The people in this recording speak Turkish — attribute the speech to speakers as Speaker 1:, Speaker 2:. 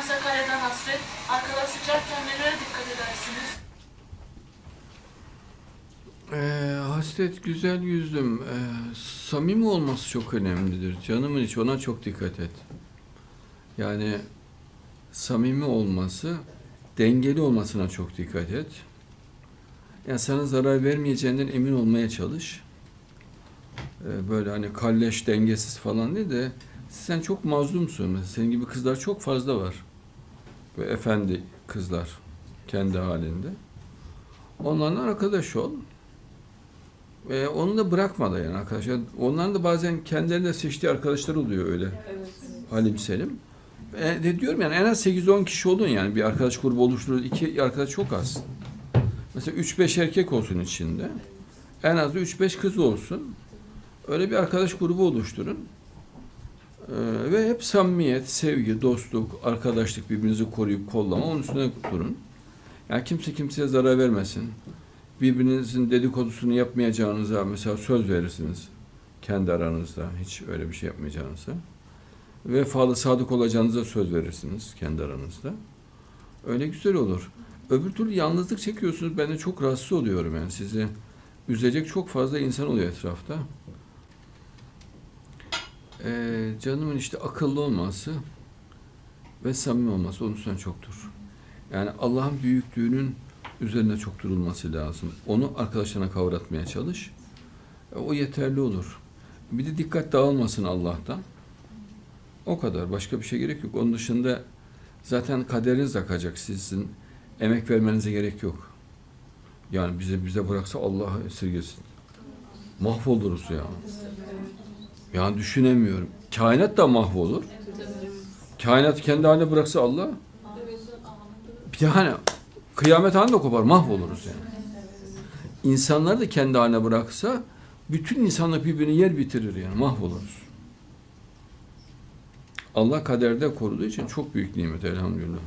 Speaker 1: Ben Sakarya'dan Hasret. Arkadaş sıcakken nelere dikkat edersiniz?
Speaker 2: Ee, hasret güzel yüzüm. Ee, samimi olması çok önemlidir. Canımın içi ona çok dikkat et. Yani samimi olması, dengeli olmasına çok dikkat et. Yani sana zarar vermeyeceğinden emin olmaya çalış. Ee, böyle hani kalleş, dengesiz falan değil de sen çok mazlumsun. Senin gibi kızlar çok fazla var. Böyle efendi kızlar kendi halinde. Onlarla arkadaş ol. Ve onu da bırakma da yani arkadaşlar. Onların da bazen kendilerine seçtiği arkadaşlar oluyor öyle. Halim Selim. E, de diyorum yani en az 8-10 kişi olun yani bir arkadaş grubu oluşturur. iki arkadaş çok az. Mesela 3-5 erkek olsun içinde. En az da 3-5 kız olsun. Öyle bir arkadaş grubu oluşturun. E, ve hep samimiyet, sevgi, dostluk, arkadaşlık birbirinizi koruyup kollama onun üstüne durun. Yani kimse kimseye zarar vermesin birbirinizin dedikodusunu yapmayacağınıza mesela söz verirsiniz kendi aranızda hiç öyle bir şey yapmayacağınıza. Vefalı sadık olacağınıza söz verirsiniz kendi aranızda. Öyle güzel olur. Öbür türlü yalnızlık çekiyorsunuz. Ben de çok rahatsız oluyorum yani sizi üzecek çok fazla insan oluyor etrafta. Ee, canımın işte akıllı olması ve samimi olması onun üstüne çoktur. Yani Allah'ın büyüklüğünün üzerine çok durulması lazım. Onu arkadaşlarına kavratmaya çalış. E, O yeterli olur. Bir de dikkat dağılmasın Allah'tan. O kadar. Başka bir şey gerek yok. Onun dışında zaten kaderiniz akacak. Sizin emek vermenize gerek yok. Yani bize bize bıraksa Allah esirgesin. Mahvoluruz ya. Yani düşünemiyorum. Kainat da mahvolur. Kainat kendi haline bıraksa Allah hani kıyamet anında kopar, mahvoluruz yani. İnsanlar da kendi haline bıraksa bütün insanlık birbirini yer bitirir yani, mahvoluruz. Allah kaderde koruduğu için çok büyük nimet elhamdülillah.